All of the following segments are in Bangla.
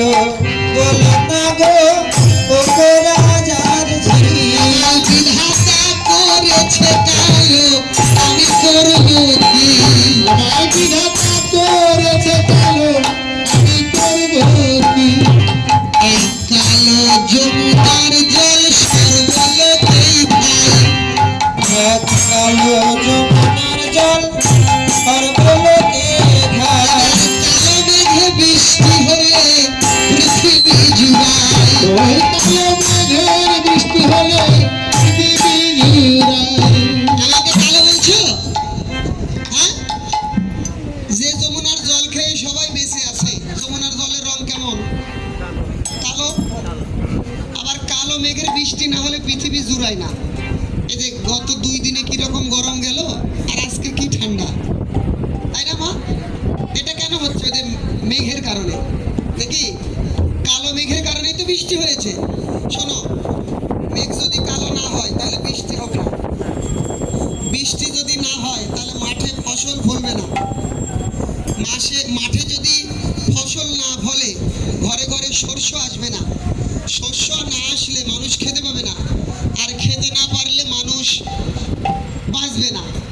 কালো বলো না গো। ও গো রাজার ঝি বিধাতা করেছে কালো, আমি করব কি? বিধাতা জমিদার জুড়ায় না। এই যে গত দুই দিনে কি রকম গরম গেল, আর আজকে কি ঠান্ডা? তাই না, মা? এটা কেন হচ্ছে যে মেঘের কারণে? দেখি কালো মেঘের কারণেই তো বৃষ্টি হয়েছে? শোনো মেঘ যদি কালো না হয় তাহলে বৃষ্টি হবে না বৃষ্টি যদি না হয় তাহলে মাঠে ফসল ফলবে না মাসে মাঠে যদি ফসল না ফলে ঘরে ঘরে শস্য আসবে না শস্য না আসলে মানুষ খেতে পাবে না আর খেতে না পারলে মানুষ বাঁচবে না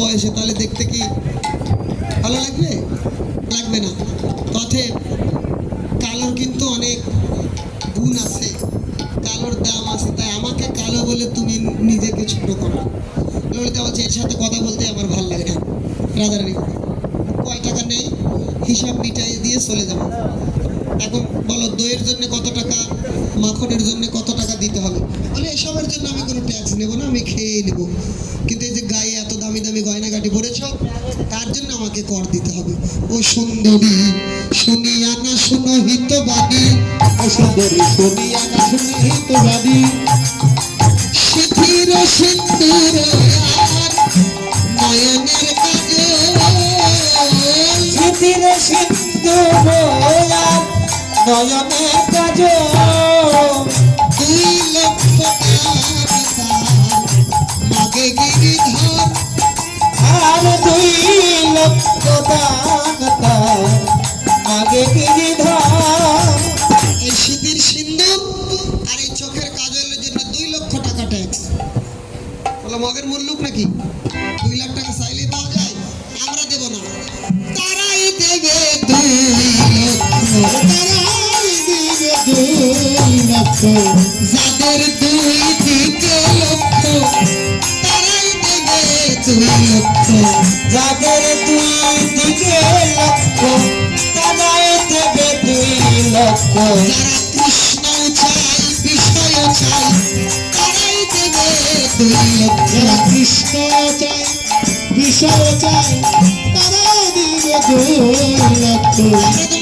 বয়সে তাহলে দেখতে কি ভালো লাগবে? লাগবে না। পথে কালোর কিন্তু অনেক গুণ আছে। কালোর দাম আছে, তাই আমাকে কালো বলে তুমি নিজেকে ছোট করো। ললিতা বলছে, এর সাথে কথা বলতে আমার ভালো লাগে না। রাধারানী কয় টাকা নেই? হিসাব মিটাই দিয়ে চলে যাব এখন বলো, দইয়ের জন্য কত টাকা? মাখনের জন্য কত টাকা দিতে হবে? বলে, এসবের জন্য আমি কোনো ট্যাক্স নেব না, আমি খেয়ে নেব। কিন্তু এই যে গায়ে এত দামি দামি গয়নাগাটি পরেছ তার জন্য আমাকে কর দিতে হবে। ও সুন্দরী, শুনিয়া না শুনো হিতবাদী। ও সুন্দরী, শুনিয়া না শুনি তো বাদী শিথির সিন্দুর নয়নের কাজে। স্মৃতির সিন্ধু মোলা নয়নে কাজ। আর দুই আগে এই শীতের সিন্ধু আর এই চোখের কাজলের জন্য দুই লক্ষ টাকা ট্যাক্স বলো, মগের মুল্লুক নাকি? দুই লাখ টাকা চাইলেই পাওয়া যায়, আমরা দেব না। তারাই দেবে দুই তারাই দিবে দুই লক্ষ। যাদের দুই দিকে লক্ষ, তারাই দেবে দুই লক্ষ। যাদের লক্ষ তারাই দেবে দুই লক্ষ কৃষ্ণ চাই বিষয় চাই তারাই দেবে দুই লক্ষ কৃষ্ণ চায় বিষয় চায় তারাই দিবে দুই লক্ষ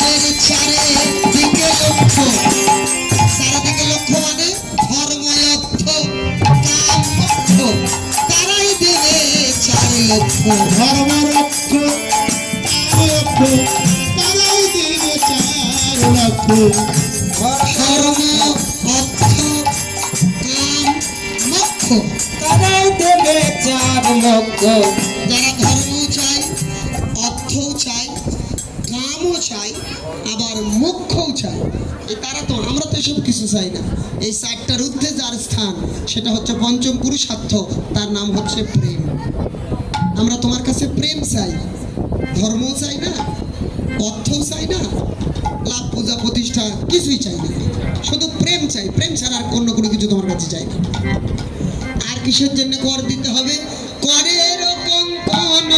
মোক্ষ দেবে চার যারা ধর্মও চায় অর্থও চায় কামও চায় আবার মোক্ষও চায় এই তারা তো আমরা তো এসব কিছু চাই না এই চারটার ঊর্ধ্বে যার স্থান সেটা হচ্ছে পঞ্চম পুরুষার্থ তার নাম হচ্ছে প্রেম আমরা তোমার কাছে প্রেম চাই। ধর্মও চাই না, অর্থও চাই না, লাভ পূজা প্রতিষ্ঠা কিছুই চাই না। শুধু প্রেম চাই প্রেম ছাড়া আর অন্য কোনো কিছু তোমার কাছে চাই না। আর কিসের জন্য কর দিতে হবে? করের কঙ্কন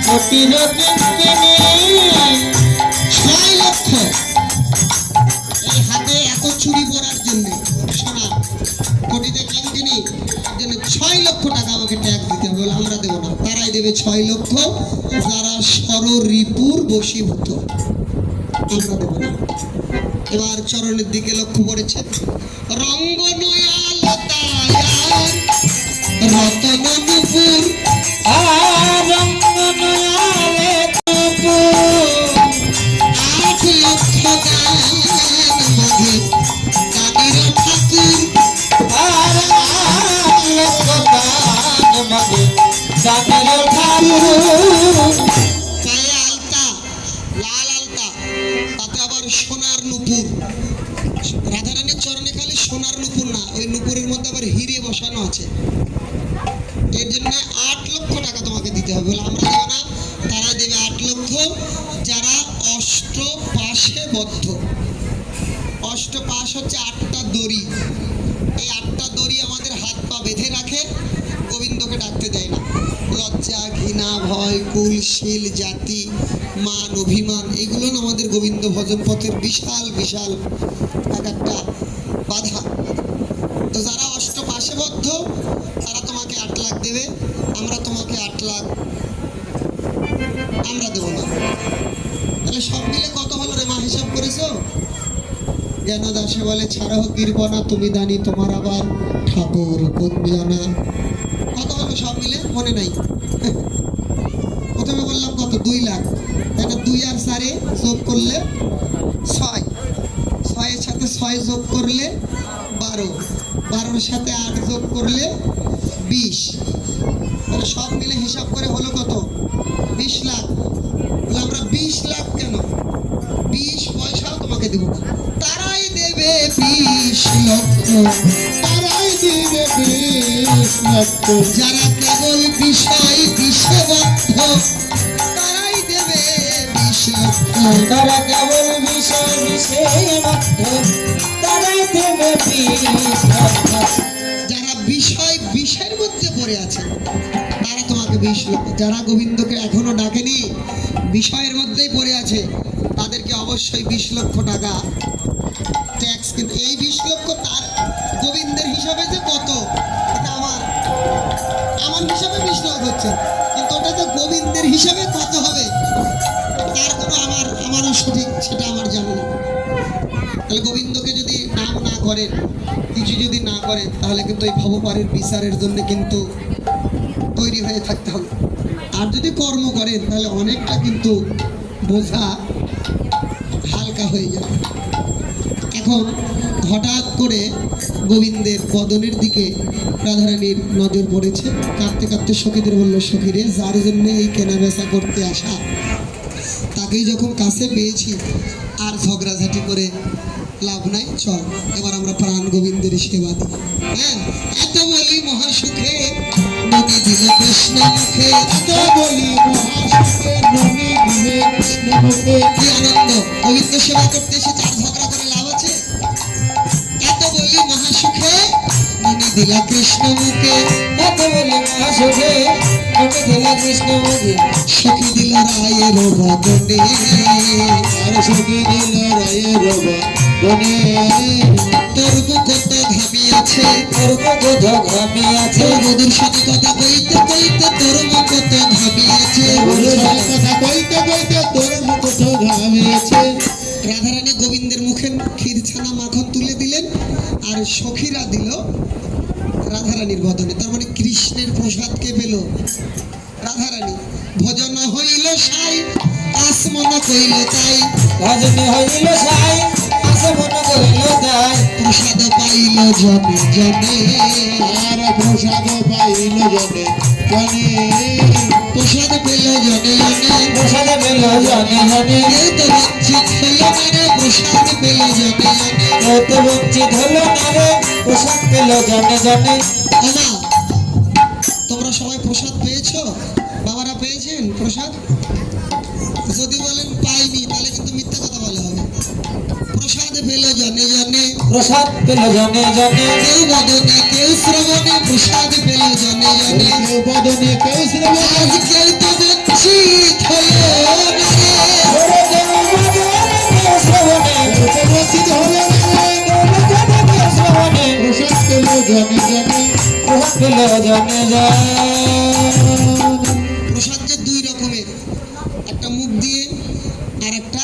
কোটির কিঙ্কিনি ছয় লক্ষ, যারা সররিপুর বশীভূত। এবার চরণের দিকে লক্ষ্য করেছে। রঙ্গ লতা রতন নুপুর আর এর জন্য আট লক্ষ টাকা তোমাকে দিতে হবে। বলে আমরা দেবো না তারা দেবে আট লক্ষ। যারা অষ্ট পাশে বদ্ধ। অষ্ট পাশ হচ্ছে আটটা দড়ি। এই আটটা দড়ি আমাদের হাত পা বেঁধে রাখে, গোবিন্দকে ডাকতে দেয় না। লজ্জা, ঘৃণা, ভয়, কুল, শীল, জাতি, মান, অভিমান, এগুলো আমাদের গোবিন্দ ভজন পথের বিশাল বিশাল এক একটা বাধা। তো যারা অষ্ট পাশে বদ্ধ লাখ দেবে, আমরা তোমাকে আট লাখ আমরা দেবো না। তাহলে সব মিলে কত হলো রে মা, হিসাব করেছ? জ্ঞান দাসে বলে ছাড়াও কৃপনা, তুমি দানি, তোমার আবার ঠাকুর কোন জানা কত হলো সব মিলে? মনে নাই। প্রথমে বললাম কত? দুই লাখ। না দুই আর চারে যোগ করলে ছয়। ছয়ের সাথে ছয় যোগ করলে বারো। বারোর সাথে আট যোগ করলে বিশ। তাহলে সব মিলে হিসাব করে হলো কত? বিশ লাখ। বলে আমরা বিশ লাখ কেন? বিশ পয়সাও তোমাকে দেবো। তারাই দেবে বিশ লক্ষ। তারাই দিবে বিশ লক্ষ। যারা কেবল বিষয় বিষবদ্ধ তারাই দেবে বিশ লক্ষ। তারা কেবল বিষয় বিষয় তারাই দেবে বিশ লক্ষ। পড়ে আছে তারা তোমাকে লক্ষ যারা গোবিন্দকে এখনও ডাকেনি, বিষয়ের মধ্যেই পড়ে আছে, তাদেরকে অবশ্যই বিশ লক্ষ টাকা ট্যাক্স কিন্তু এই বিশ লক্ষ তার গোবিন্দের হিসাবে যে কত, এটা আমার আমার হিসাবে বিশ লক্ষ হচ্ছে। কিন্তু ওটা যে গোবিন্দের হিসাবে কত হবে, তার কোনো আমার আমারও সঠিক সেটা আমার জানা নেই। তাহলে গোবিন্দকে যদি নাম না করেন, কিছু যদি না করেন তাহলে কিন্তু এই ভবপারের বিচারের জন্য কিন্তু তৈরি হয়ে থাকতে হবে। আর যদি কর্ম করেন, তাহলে অনেকটা কিন্তু বোঝা হালকা হয়ে যাবে। এখন হঠাৎ করে গোবিন্দের বদনের দিকে রাধারানীর নজর পড়েছে। কাঁদতে কাঁদতে সখীদের বলল, সখীরে, যার জন্য এই কেনা বেচা করতে আসা, তাকেই যখন কাছে পেয়েছি, আর ঝগড়াঝাটি করে লাভ নাই, চল। এবার আমরা প্রাণ গোবিন্দের সেবা দিই। হ্যাঁ এত বলি মহাসুখে নদী কৃষ্ণ মুখে। এত বলি মহাসুখে কি আনন্দ, গোবিন্দ সেবা করতে এসে চার ঝগড়া করে লাভ আছে? এত বলি মহাসুখে ননী দিল কৃষ্ণ মুখে। এত বলি মহাসুখে কৃষ্ণ মুখে। দিল দিল তোর কত আছে। রাধারানী গোবিন্দের মুখে ক্ষীর ছানা মাখন তুলে দিলেন আর সখীরা দিল রাধারানীর বদনে। তার মানে কৃষ্ণের প্রসাদ কে পেল? রাধারানী, ভজন হইল সাই, আসমন কইল তাই। ভজনে হইল সাই আসে মন করিল যাই প্রসাদ পাইল জনে জনে আর প্রসাদ পাইল জনে জনে প্রসাদ পেল জনে জনে প্রসাদে পেল জনে জনে কেউ তো বঞ্চিত হইল না প্রসাদ পেল জনে জনে কত বঞ্চিত হলো না প্রসাদ পেল জনে জনে জনে জনে প্রসাদ পেল জনে জনে কেউ বদনে কেউ শ্রবণে প্রসাদ পেল জনে জনে। কেউ বদনে কেউ শ্রবণে তো বঞ্চিত হলো প্রসাদ যে দুই রকমের একটা মুখ দিয়ে আর একটা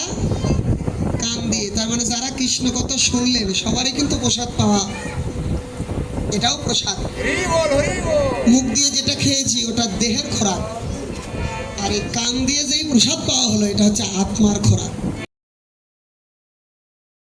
কান দিয়ে তার মানে যারা কৃষ্ণ কথা শুনলেন? সবারই কিন্তু প্রসাদ পাওয়া। এটাও প্রসাদ। মুখ দিয়ে যেটা খেয়েছি, ওটা দেহের খোরাক। আর এই কান দিয়ে যেই প্রসাদ পাওয়া হলো, এটা হচ্ছে আত্মার খোরাক।